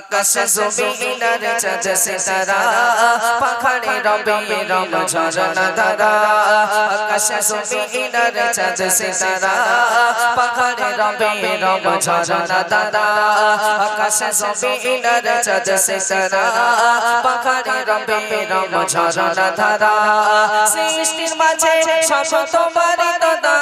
আকাশ জমিনের চাঁদ সে তারা পাখাড়ে রবে রব ঝরনা ধারা আকাশ জমিনের চাঁদ সে তারা পাখাড়ে রবে রব ঝরনা ধারা আকাশ জমিনের চাঁদ সে তারা পাখাড়ে রবে রব ঝরনা ধারা সৃষ্টির মাঝে সব তোমারই তো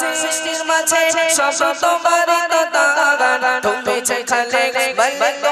সৃষ্টির মাঝে সব তোমারই তো দান তুমি যেখানে বলে তুমি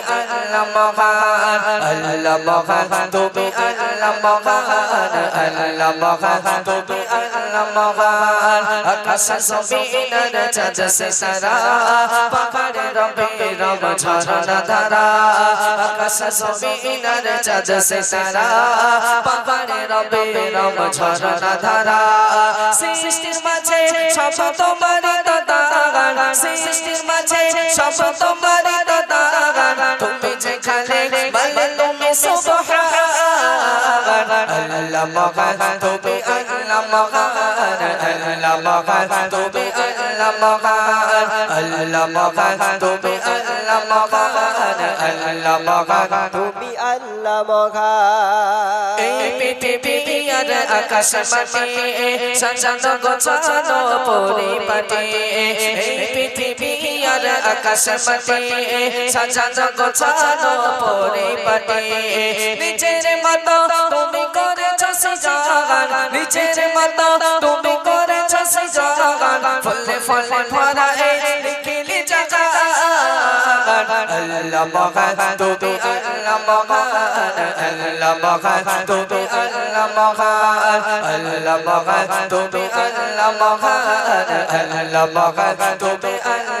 আল্লাহ মহান আল্লাহ মহান তুমি আল্লাহ মহান আল্লাহ মহান তুমি আল্লাহ মহান আকাশ জমিনের চাঁদ সারা পাহাড়ে রবে রব ঝরনা ধারা আকাশ জমিনের চাঁদ সারা পাহাড়ে রবে রব ঝরনা ধারা সৃষ্টির মাঝে সব তোমারই তো সৃষ্টির মাঝে সব তোমারই তো দান তুমি যেখানে বলে তুমি সুবহান। আল্লাহ মহান তুমি আকাশ মাটি পৃথিবী আর আকাশ মাটি সাজানো গোছানো পরিপাটি। নিজের মতো তুমি করেছ সজান নিজের মতো তুমি করেছ সজান ফলে ফলে ভরা লিখিলি জাগান। আল্লাহ মহান, তুমি আল্লাহ মহান, তুমি আল্লাহ মহান। আল্লাহ মহান, তুমি আল্লাহ মহান আল্লাহ মহান, তুমি আল্লাহ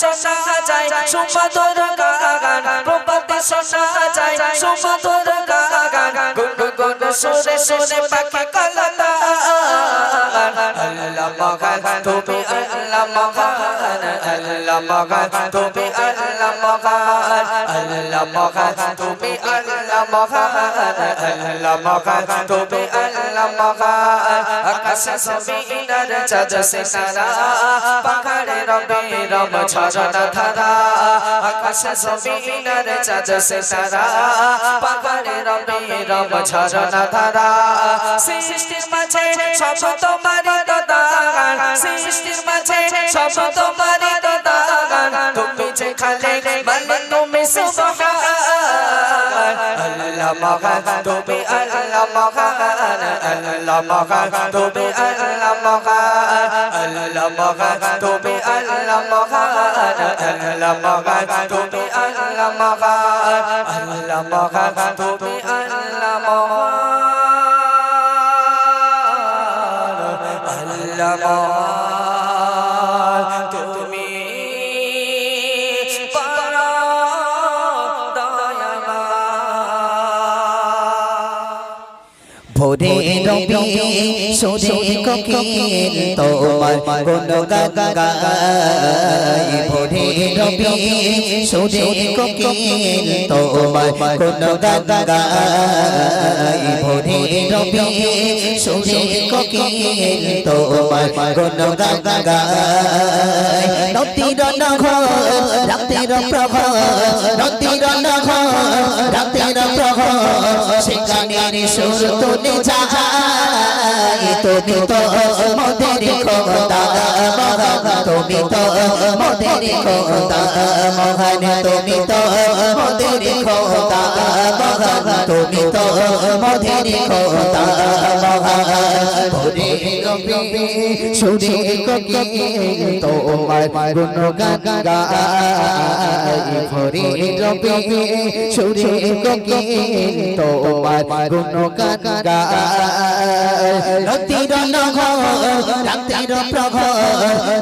শোনা যায় সুমধুর গান প্রভাতে শোনা যায় সুমধুর গান গুন গুন সুরে সুরে পাখি কলতা আল্লাহ মহান তুমি আল্লাহ মহান আল্লাহ মহান তুমি আল্লাহ মহান আল্লাহ মহান, তুমি আল্লাহ মহান আল্লাহ মহান, তুমি আল্লাহ মহান। আকাশ জমিনের চাঁদ সে সারা পাহাড়ে রবে রব ঝরনা ধারা। আকাশ সৃষ্টির মাঝে সব তোমারই তো দান তুমি যেখানে বলে তুমি সুবহান আল্লাহ মহান তুমি আল্লাহ মহান আল্লাহ মহান তুমি আল্লাহ মহান আল্লাহ মহান তুমি আল্লাহ মহান আল্লাহ মহান তুমি আল্লাহ মহান আল্লাহ মহান তুমি আল্লাহ মহান আল্লাহ মহান ভোর রবি সুরে কোকিল তোমার কোন গায় ভোরে রবি সুরে কোকিল তোমার কোন গায় ভোরে রবি সুরে কোকিল তোমার কোন গায় নদীর নঘ রাতের প্রভ নদীর নঘ রাতের প্রভ সেখানে সুর তুলে যায়। তুমি তো মোদের খোদা, মহান। তুমি তো মোদের খোদা, মহান। তুমি তো মোদের খোদা, মহান। তুমি তো মোদের খোদা, মহান। ভোরে রবি, সুরে কোকিল তোমার গুণ গায় ভোরে রবি, সুরে কোকিল তোমার গুণ নদীর নঘ রাতের প্রভ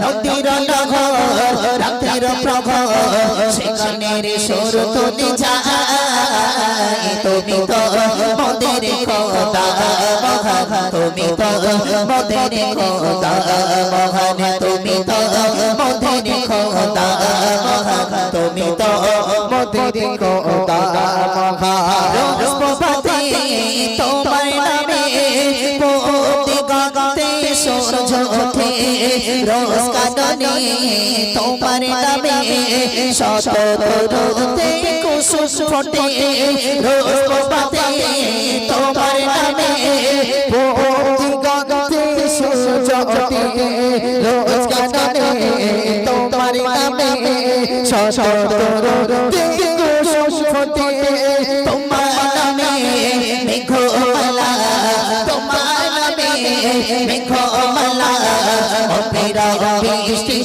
নদীর নঘ রাতের প্রভ সেখানে যায় তুমি তো মোদের মহান তুমি তো তুমি তো মোদের মহান তুমি তো মোদের তোমার নামে পোতে গাতে সূর্য রোজ কাননে তোমার নামে শত কুসুম ফোটে, রোজ পাতে তোমার নামে পোতে গাতে সূর্য রোজ কাননে তোমার নামে শত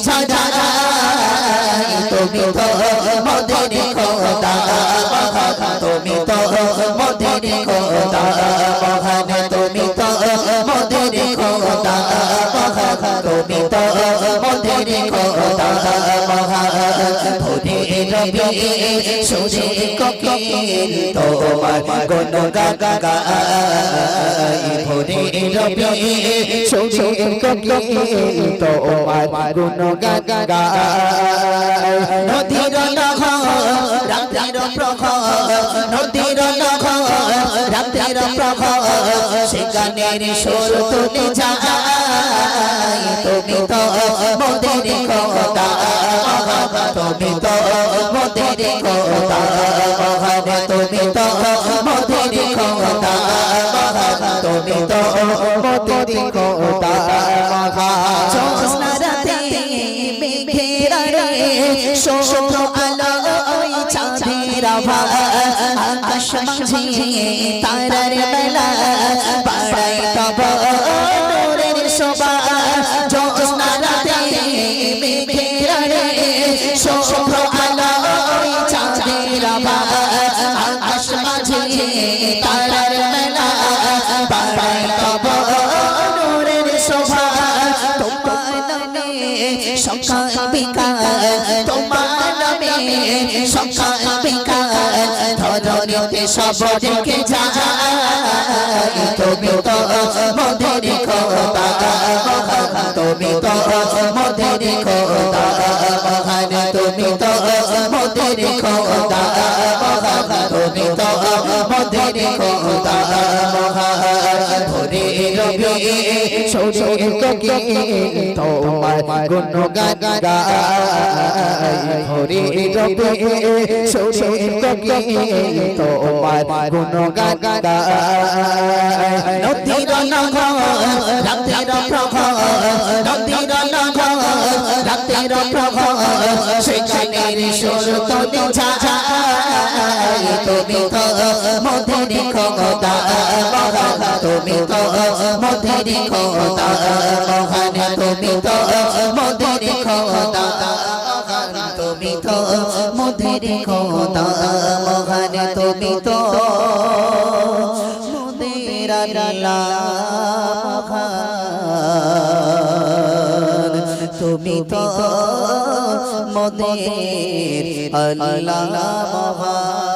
ছাড়া তুমি তো মদের খোদা, তুমি তো মদের খোদা মহান তুমি তো মদের খোদা, তুমি তো মদের খোদা মহান রবি সুরে কোকিল তোমার গুণ গায় ভোরে রবি সুরে কোকিল তোমার গুণ গায় নদীর তো তুমি তো তো মোদের খোদা মহান জ্যোৎস্না রাতে মেঘের রে শোভ্র আলো ওই চাঁদের আভা আকাশ মাঝে তারার বেলা পাড়ায় তব নূরের শোভা জ্যোৎস্না রাতে মেঘের রে শোভ্র আলো ওই চাঁদের আভা সব রেখে যায় তুমি তো কোকিল তোমার গুণ গায় ভোরে রবি সৌরে তোমার গুণ গায় নদীর নঘ রাতের প্রভ নদীর নঘ রাতের প্রভ সেখানে সুর তুমি যায় তুমি তো মোদের খোদা মহান তুমি তো মোদের খোদা মহান তুমি তো খোদা মহান তুমি তো মোদের খোদা মহান তুমি তো মোদের তুমি তো মদের আল্লাহ মহান।